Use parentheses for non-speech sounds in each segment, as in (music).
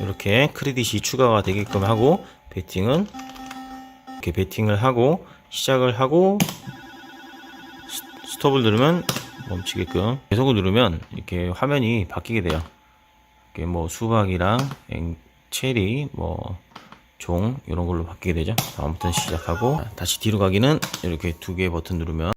이렇게 크레딧이 추가가 되게끔 하고 베팅은 이렇게 베팅을 하고 시작을 하고 스- 스톱을 누르면 멈추게끔 계속을 누르면 이렇게 화면이 바뀌게 돼요. 이렇게 뭐 수박이랑 앵, 체리 뭐 종 이런 걸로 바뀌게 되죠. 다음부터 시작하고 다시 뒤로 가기는 이렇게 두 개의 버튼 누르면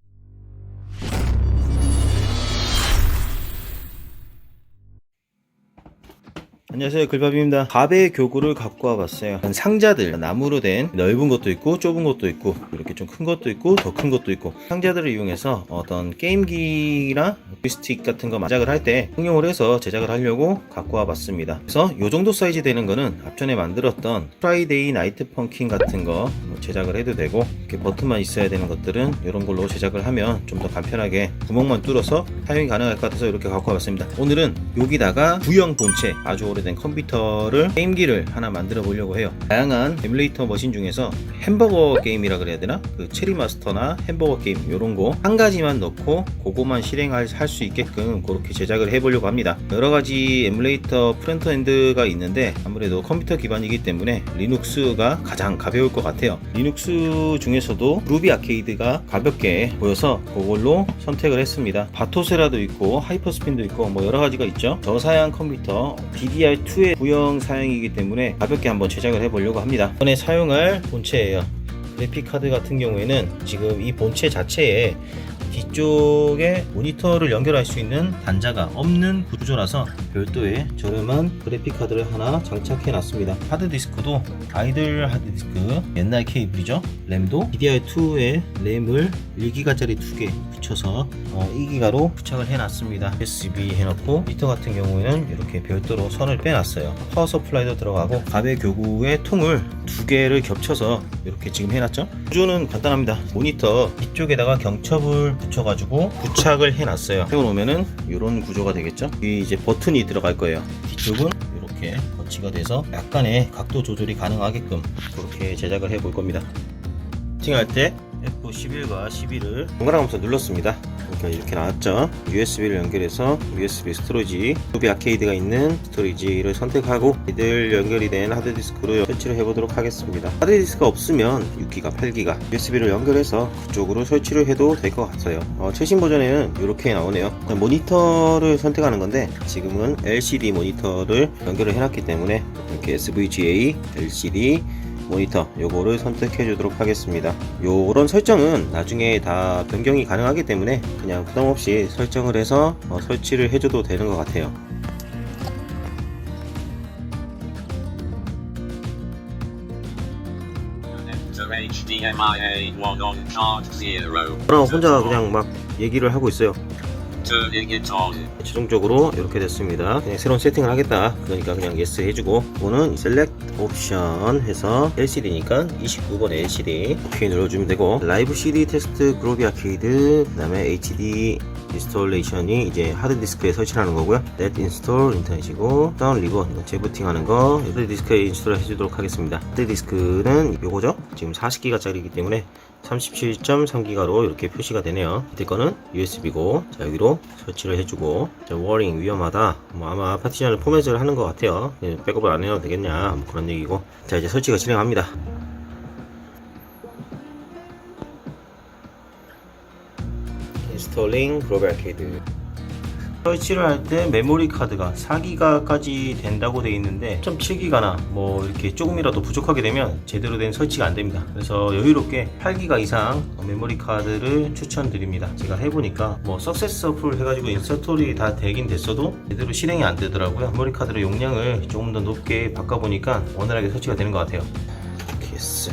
안녕하세요. 글밥입니다. 밥의 교구를 갖고 와봤어요. 상자들 나무로 된 넓은 것도 있고 좁은 것도 있고 이렇게 좀 큰 것도 있고 더 큰 것도 있고. 상자들을 이용해서 어떤 게임기나 스틱 같은 거 제작을 할 때 응용을 해서 제작을 하려고 갖고 와봤습니다. 그래서 이 정도 사이즈 되는 거는 앞전에 만들었던 프라이데이 나이트 펑킨 같은 거뭐 제작을 해도 되고 이렇게 버튼만 있어야 되는 것들은 이런 걸로 제작을 하면 좀 더 간편하게 구멍만 뚫어서 사용이 가능할 것 같아서 이렇게 갖고 와봤습니다. 오늘은 여기다가 구형 본체 아주 오래 된 컴퓨터를 게임기를 하나 만들어 보려고 해요. 다양한 에뮬레이터 머신 중에서 햄버거 게임이라 그래야 되나? 그 체리 마스터나 햄버거 게임 이런 거 한 가지만 넣고 그거만 실행할 수 있게끔 그렇게 제작을 해보려고 합니다. 여러 가지 에뮬레이터 프론트엔드가 있는데 아무래도 컴퓨터 기반이기 때문에 리눅스가 가장 가벼울 것 같아요. 리눅스 중에서도 루비 아케이드가 가볍게 보여서 그걸로 선택을 했습니다. 바토세라도 있고 하이퍼스핀도 있고 뭐 여러 가지가 있죠. 저사양 컴퓨터 DDR2의 구형 사양이기 때문에 가볍게 한번 제작을 해보려고 합니다. 이번에 사용할 본체예요. 그래픽 카드 같은 경우에는 지금 이 본체 자체에 뒤쪽에 모니터를 연결할 수 있는 단자가 없는 구조라서 별도의 저렴한 그래픽 카드를 하나 장착해 놨습니다. 하드디스크도 아이들 하드디스크 옛날 케이블이죠? 램도 DDR2에 램을 1기가짜리 두개 붙여서 어, 2기가로 부착을 해 놨습니다. USB 해놓고 미터 같은 경우에는 이렇게 별도로 선을 빼놨어요. 파워 서플라이도 들어가고 가베 교구의 통을 두 개를 겹쳐서 이렇게 지금 해놨죠? 구조는 간단합니다. 모니터 뒤쪽에다가 경첩을 붙여가지고 부착을 해놨어요. 세워놓으면은 이런 구조가 되겠죠? 이 이제 버튼이 들어갈 거예요. 뒤쪽은 이렇게 거치가 돼서 약간의 각도 조절이 가능하게끔 그렇게 제작을 해 볼 겁니다. 세팅할 때 F11과 12를 번갈아가면서 눌렀습니다. 그러니까 이렇게 나왔죠. USB를 연결해서 USB 스토리지, 루비 아케이드가 있는 스토리지를 선택하고 이들 연결이 된 하드디스크로 설치를 해보도록 하겠습니다. 하드디스크가 없으면 6기가, 8기가 USB를 연결해서 그쪽으로 설치를 해도 될 것 같아요. 어, 최신 버전에는 이렇게 나오네요. 모니터를 선택하는 건데 지금은 LCD 모니터를 연결을 해놨기 때문에 이렇게 SVGA, LCD 모니터 요거를 선택해 주도록 하겠습니다 요런 설정은 나중에 다 변경이 가능하기 때문에 그냥 부담 없이 설정을 해서 어, 설치를 해줘도 되는 것 같아요 Enter HDMI A1 on chart 0. 저랑 혼자 그냥 막 얘기를 하고 있어요. 최종적으로 이렇게 됐습니다 그냥 새로운 세팅을 하겠다 그러니까 그냥 yes 해주고 이거는 select 옵션 해서 LCD니까 29번 LCD 오케이 눌러주면 되고. 라이브 CD 테스트 그로비 아케이드 그 다음에 HD 인스톨레이션이 이제 하드디스크에 설치하는 거고요. Let install 인터넷이고 다운 리본 이거 재부팅 하는 거 하드디스크에 인스톨 해주도록 하겠습니다. 하드디스크는 요거죠? 지금 40기가 짜리이기 때문에 37.3기가로 이렇게 표시가 되네요. 밑에 거는 USB고 자 여기로 설치를 해주고 자 워링 위험하다. 뭐 아마 파티션을 포맷을 하는 것 같아요. 예, 백업을 안 해도 되겠냐 뭐 그런 얘기고. 자 이제 설치가 진행합니다 스톨링 글로벌 아케이드 설치를 할 때 메모리 카드가 4기가까지 된다고 되어 있는데 1.7기가나 뭐 이렇게 조금이라도 부족하게 되면 제대로 된 설치가 안 됩니다. 그래서 여유롭게 8기가 이상 메모리 카드를 추천드립니다. 제가 해보니까 뭐 석세스풀 해가지고 인서톨이 다 되긴 됐어도 제대로 실행이 안 되더라고요. 메모리 카드의 용량을 조금 더 높게 바꿔보니까 원활하게 설치가 되는 것 같아요. 예스.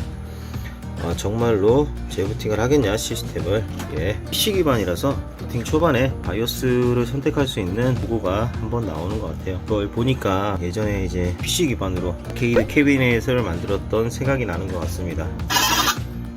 아, 정말로 재부팅을 하겠냐 시스템을 예 PC 기반이라서 부팅 초반에 바이오스를 선택할 수 있는 보고가 한번 나오는 것 같아요 그걸 보니까 예전에 이제 PC 기반으로 아케이드 캐비넷을 만들었던 생각이 나는 것 같습니다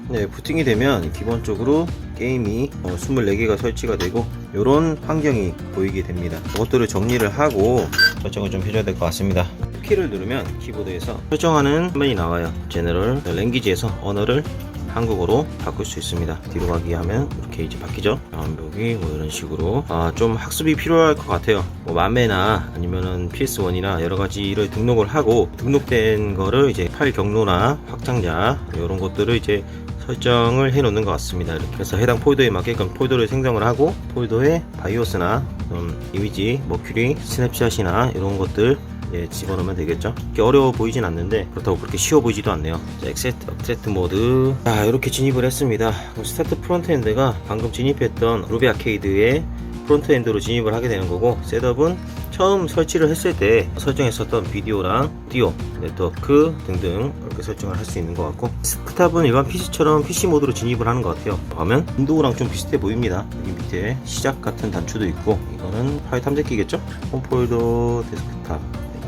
네, 부팅이 되면 기본적으로 게임이 어, 24개가 설치가 되고 이런 환경이 보이게 됩니다. 그것들을 정리를 하고 설정을 좀 해줘야 될 것 같습니다. 키를 누르면 키보드에서 설정하는 화면이 나와요. 제너럴 랭귀지에서 언어를 한국어로 바꿀 수 있습니다. 뒤로 가기 하면 이렇게 이제 바뀌죠. 다운로기 뭐 이런 식으로 아, 좀 학습이 필요할 것 같아요. 뭐 맘에나 아니면은 PS1이나 여러 가지를 등록을 하고 등록된 거를 이제 파일 경로나 확장자 이런 것들을 이제 설정을 해 놓는 것 같습니다. 해서 해당 폴더에 맞게끔 폴더를 생성을 하고 폴더에 바이오스나 좀 이미지, 머큐리, 스냅샷이나 이런 것들 예, 집어넣으면 되겠죠. 이렇게 어려워 보이진 않는데 그렇다고 그렇게 쉬워 보이지도 않네요. 자, 엑세트, 업세트 모드. 자, 이렇게 진입을 했습니다. 그럼 스타트 프론트엔드가 방금 진입했던 루비 아케이드의 프론트엔드로 진입을 하게 되는 거고 셋업은 처음 설치를 했을 때 설정했었던 비디오랑 오디오, 네트워크 등등 이렇게 설정을 할 수 있는 것 같고 스탑은 일반 PC처럼 PC 모드로 진입을 하는 것 같아요 화면 윈도우랑 좀 비슷해 보입니다 여기 밑에 시작 같은 단추도 있고 이거는 파일 탐색기겠죠? 홈 폴더 데스크탑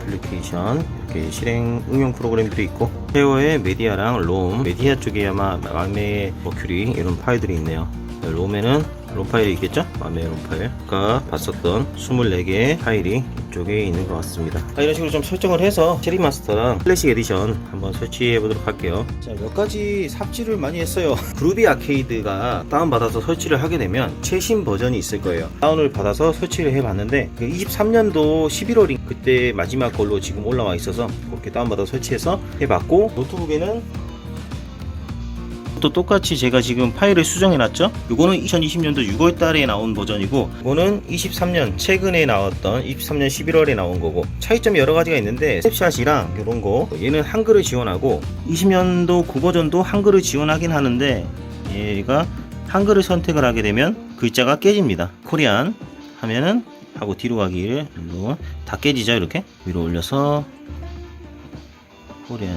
애플리케이션 이렇게 실행 응용 프로그램들이 있고 페어의 메디아랑 롬 메디아 쪽에 아마 맘의 머큐리 이런 파일들이 있네요. 롬에는 롬 파일이 있겠죠? 맘의 롬 파일. 아까 봤었던 24개의 파일이 이쪽에 있는 것 같습니다. 아, 이런 식으로 좀 설정을 해서 체리 마스터랑 클래식 에디션 한번 설치해 보도록 할게요. 자몇 가지 삽질을 많이 했어요. (laughs) 그루비 아케이드가 다운받아서 설치를 하게 되면 최신 버전이 있을 거예요. 다운을 받아서 설치를 해 봤는데 23년도 11월인 그때 마지막 걸로 지금 올라와 있어서 그렇게 다운받아 설치해서 해봤고 노트북에는 또 똑같이 제가 지금 파일을 수정해 놨죠? 이거는 2020년도 6월 달에 나온 버전이고 이거는 23년 최근에 나왔던 23년 11월에 나온 거고 차이점이 여러 가지가 있는데 스냅샷이랑 이런 거 얘는 한글을 지원하고 20년도 9버전도 한글을 지원하긴 하는데 얘가 한글을 선택을 하게 되면 글자가 깨집니다. 코리안 하면은 하고 뒤로 가기를 다 깨지죠 이렇게? 위로 올려서 코리안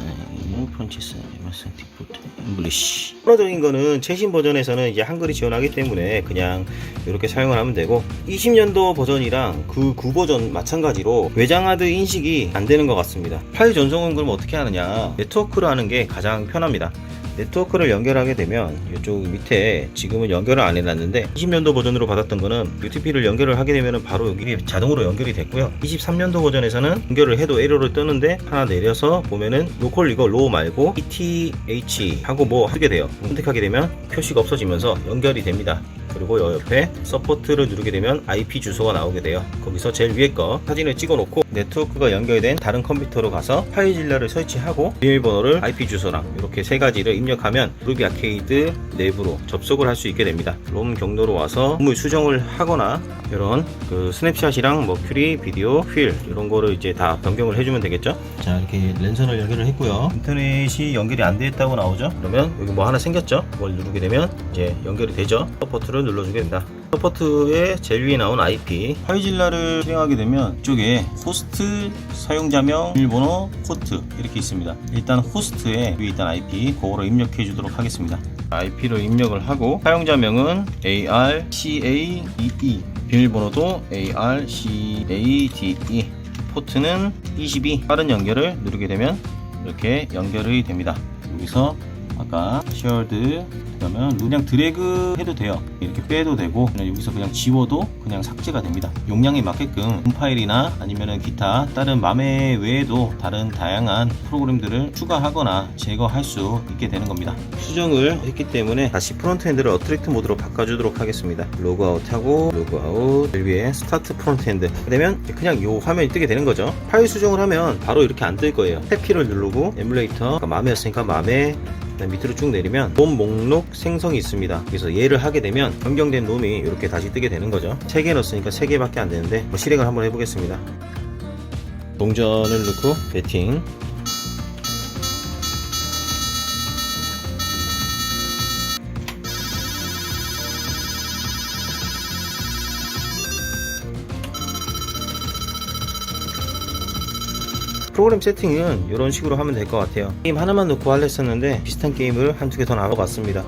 프란치스 에머슨 디폴트. 잉글리시. 추가적인 거는 최신 버전에서는 이제 한글이 지원하기 때문에 그냥 이렇게 사용을 하면 되고 20년도 버전이랑 그 9버전 마찬가지로 외장하드 인식이 안 되는 것 같습니다. 파일 전송은 그럼 어떻게 하느냐? 네트워크로 하는 게 가장 편합니다 네트워크를 연결하게 되면 이쪽 밑에 지금은 연결을 안 해놨는데 20년도 버전으로 받았던 거는 UTP를 연결을 하게 되면 바로 여기 자동으로 연결이 됐고요. 23년도 버전에서는 연결을 해도 에러를 뜨는데 하나 내려서 보면은 로컬 이거 로우 말고 ETH 하고 뭐 하게 돼요. 선택하게 되면 표시가 없어지면서 연결이 됩니다. 그리고 여 옆에 서포트를 누르게 되면 IP 주소가 나오게 돼요. 거기서 제일 위에 거 사진을 찍어 놓고 네트워크가 연결된 다른 컴퓨터로 가서 파일질러를 설치하고 비밀번호를 IP 주소랑 이렇게 세 가지를 입력하면 루비 아케이드 내부로 접속을 할 수 있게 됩니다. 롬 경로로 와서 건물 수정을 하거나 이런 그 스냅샷이랑 머큐리 비디오 휠 이런 거를 이제 다 변경을 해주면 되겠죠. 자 이렇게 랜선을 연결을 했고요. 인터넷이 연결이 안 됐다고 나오죠. 그러면 여기 뭐 하나 생겼죠. 그걸 누르게 되면 이제 연결이 되죠. 서포트를 눌러주게 됩니다. 서포트에 제일 위에 나온 IP 파이질라를 실행하게 되면 이쪽에 호스트 사용자명 비밀번호 코트 이렇게 있습니다. 일단 호스트에 위에 있던 IP 그거로 입력해 주도록 하겠습니다. IP를 입력을 하고 사용자명은 ARCAEE 비밀번호도 ARCADE 포트는 22 빠른 연결을 누르게 되면 이렇게 연결이 됩니다. 여기서 아까 shared 그러면 그냥 드래그 해도 돼요. 이렇게 빼도 되고 그냥 여기서 그냥 지워도 그냥 삭제가 됩니다. 용량에 맞게끔 본 파일이나 아니면은 기타 다른 맘에 외에도 다른 다양한 프로그램들을 추가하거나 제거할 수 있게 되는 겁니다. 수정을 했기 때문에 다시 프론트엔드를 어트랙트 모드로 바꿔주도록 하겠습니다. 로그아웃하고 로그아웃 위에 스타트 프론트엔드. 그러면 그냥 요 화면이 뜨게 되는 거죠. 파일 수정을 하면 바로 이렇게 안 뜰 거예요. 탭키를 누르고 에뮬레이터 맘에였으니까 맘에 밑으로 쭉 내리면 롬 목록 생성이 있습니다. 그래서 얘를 하게 되면 변경된 롬이 이렇게 다시 뜨게 되는 거죠. 3개 넣었으니까 3개밖에 안 되는데 뭐 실행을 한번 해보겠습니다. 동전을 넣고 배팅 프로그램 세팅은 이런 식으로 하면 될 것 같아요. 게임 하나만 놓고 할려 했었는데 비슷한 게임을 한두 개 더 나눠봤습니다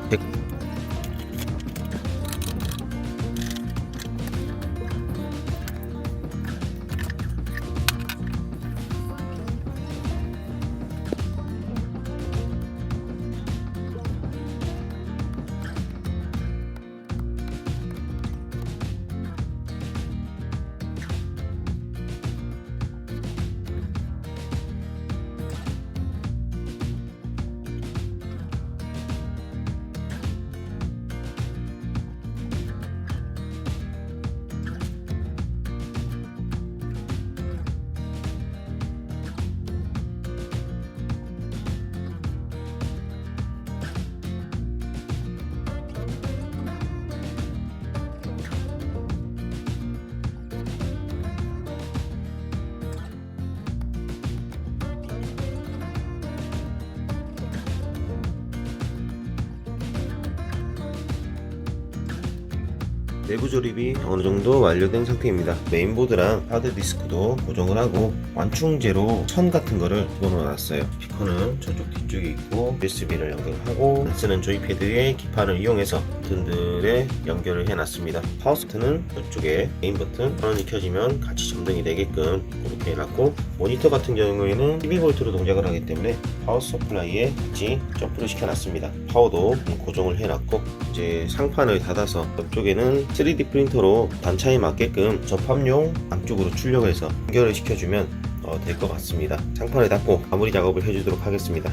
내부 조립이 어느 정도 완료된 상태입니다. 메인보드랑 하드 디스크도 고정을 하고 완충제로 선 같은 거를 집어넣어놨어요. 스피커는 저쪽 뒤쪽에 있고 USB를 연결하고 쓰는 조이패드의 기판을 이용해서 버튼들에 연결을 해놨습니다. 파워스트는 이쪽에 메인 버튼 전원이 켜지면 같이 점등이 되게끔 그렇게 해놨고 모니터 같은 경우에는 12V로 동작을 하기 때문에 파워 서플라이에 같이 점프를 시켜놨습니다. 파워도 고정을 해놨고 이제 상판을 닫아서 옆쪽에는 3D 프린터로 단차에 맞게끔 접합용 안쪽으로 출력해서 연결을 시켜주면 어, 될것 같습니다. 상판을 닫고 마무리 작업을 해주도록 하겠습니다.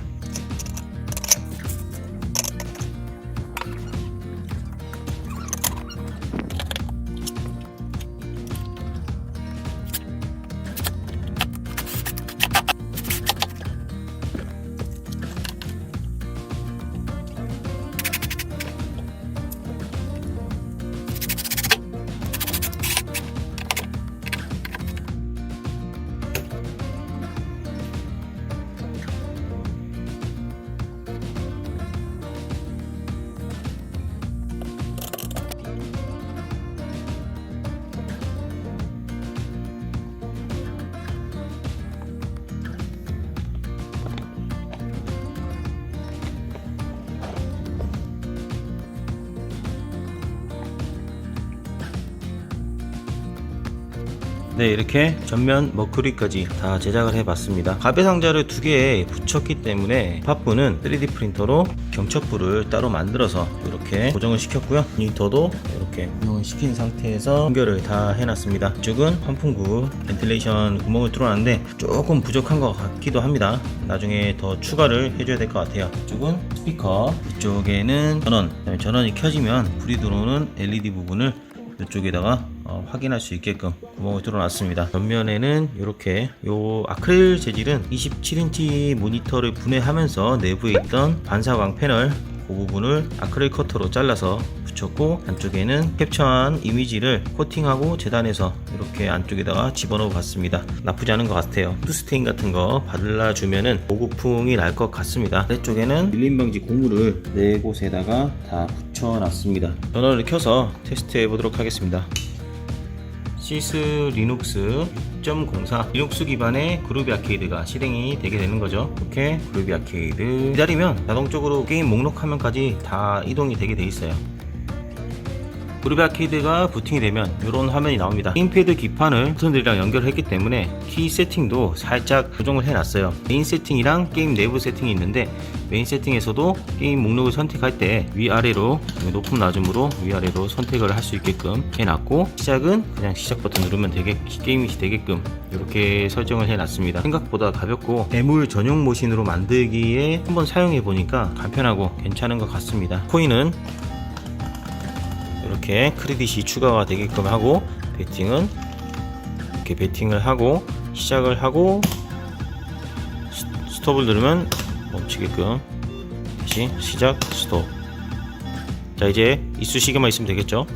네 이렇게 전면 머큐리까지 다 제작을 해봤습니다. 가베 상자를 두 개에 붙였기 때문에 팝부는 3D 프린터로 경첩부를 따로 만들어서 이렇게 고정을 시켰고요. 모니터도 이렇게 고정을 시킨 상태에서 연결을 다 해놨습니다. 이쪽은 환풍구 벤틸레이션 구멍을 뚫어놨는데 조금 부족한 것 같기도 합니다. 나중에 더 추가를 해줘야 될 것 같아요. 이쪽은 스피커 이쪽에는 전원. 전원이 켜지면 불이 들어오는 LED 부분을 이쪽에다가 어, 확인할 수 있게끔 구멍을 뚫어놨습니다. 전면에는 이렇게 요 아크릴 재질은 27인치 모니터를 분해하면서 내부에 있던 반사광 패널 그 부분을 아크릴 커터로 잘라서 붙였고 안쪽에는 캡처한 이미지를 코팅하고 재단해서 이렇게 안쪽에다가 집어넣어 봤습니다. 나쁘지 않은 것 같아요. 푸드스테인 같은 거 발라주면은 보급풍이 날 것 같습니다. 아래쪽에는 밀림 방지 고무를 네 곳에다가 다 붙여놨습니다. 전원을 켜서 테스트해 보도록 하겠습니다. 시스 리눅스 6.04 리눅스 기반의 그루비 아케이드가 실행이 되게 되는 거죠. 이렇게 그루비 아케이드 기다리면 자동적으로 게임 목록 화면까지 다 이동이 되게 돼 있어요. 그루비 아케이드가 부팅이 되면 이런 화면이 나옵니다. 게임패드 기판을 버튼들이랑 연결했기 때문에 키 세팅도 살짝 조정을 해놨어요. 메인 세팅이랑 게임 내부 세팅이 있는데 메인 세팅에서도 게임 목록을 선택할 때 위아래로 높음 낮음으로 위아래로 선택을 할 수 있게끔 해놨고 시작은 그냥 시작 버튼 누르면 되게 게임이 되게끔 이렇게 설정을 해놨습니다. 생각보다 가볍고 애물 전용 모신으로 만들기에 한번 사용해 보니까 간편하고 괜찮은 것 같습니다. 코인은 이렇게 크레딧이 추가가 되게끔 하고 배팅은 이렇게 배팅을 하고 시작을 하고 스- 스톱을 누르면 멈추게끔. 다시 시작 스톱. 자 이제 이쑤시개만 있으면 되겠죠?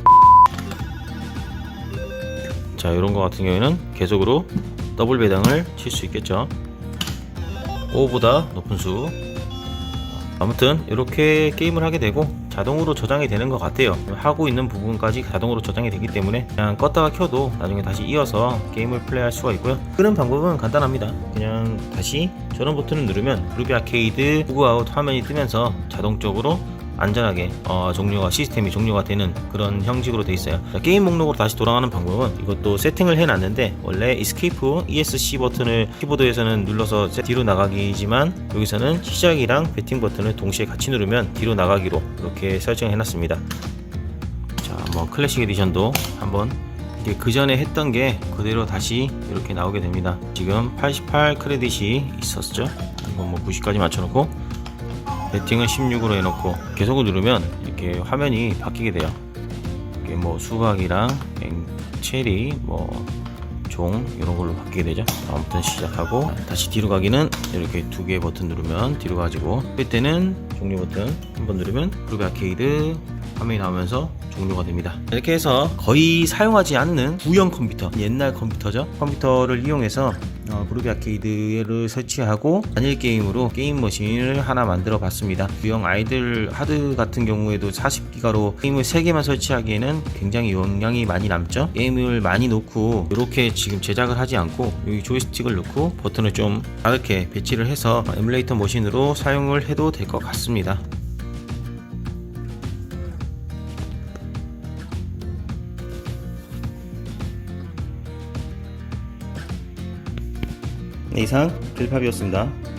자 이런 거 같은 경우에는 계속으로 더블 배당을 칠 수 있겠죠? 5보다 높은 수. 아무튼 이렇게 게임을 하게 되고 자동으로 저장이 되는 것 같아요. 하고 있는 부분까지 자동으로 저장이 되기 때문에 그냥 껐다가 켜도 나중에 다시 이어서 게임을 플레이할 수가 있고요. 끄는 방법은 간단합니다. 그냥 다시 전원 버튼을 누르면 루비 아케이드 후그아웃 화면이 뜨면서 자동적으로 안전하게 어, 종료가 시스템이 종료가 되는 그런 형식으로 돼 있어요. 자, 게임 목록으로 다시 돌아가는 방법은 이것도 세팅을 해놨는데 원래 Escape ESC 버튼을 키보드에서는 눌러서 뒤로 나가기지만 여기서는 시작이랑 배팅 버튼을 동시에 같이 누르면 뒤로 나가기로 이렇게 설정해 놨습니다. 자, 뭐 클래식 에디션도 한번 그 전에 했던 게 그대로 다시 이렇게 나오게 됩니다. 지금 88 크레딧이 있었죠. 이건 뭐 90까지 맞춰놓고 배팅은 16으로 해놓고 계속을 누르면 이렇게 화면이 바뀌게 돼요. 이게 뭐 수박이랑 앵- 체리, 뭐 종 이런 걸로 바뀌게 되죠. 아무튼 시작하고 다시 뒤로 가기는 이렇게 두개 버튼 누르면 뒤로 가지고 그때는 종료 버튼 한번 누르면 그룹 아케이드 화면이 나오면서 종료가 됩니다. 이렇게 해서 거의 사용하지 않는 구형 컴퓨터, 옛날 컴퓨터죠. 컴퓨터를 이용해서 어, 그룹 아케이드를 설치하고 단일 게임으로 게임 머신을 하나 만들어 봤습니다. 구형 아이들 하드 같은 경우에도 40기가로 게임을 3개만 설치하기에는 굉장히 용량이 많이 남죠. 게임을 많이 놓고 이렇게 지금 제작을 하지 않고 여기 조이스틱을 넣고 버튼을 좀 가볍게 배치를 해서 에뮬레이터 머신으로 사용을 해도 될 것 같습니다. 이상 글팝이었습니다.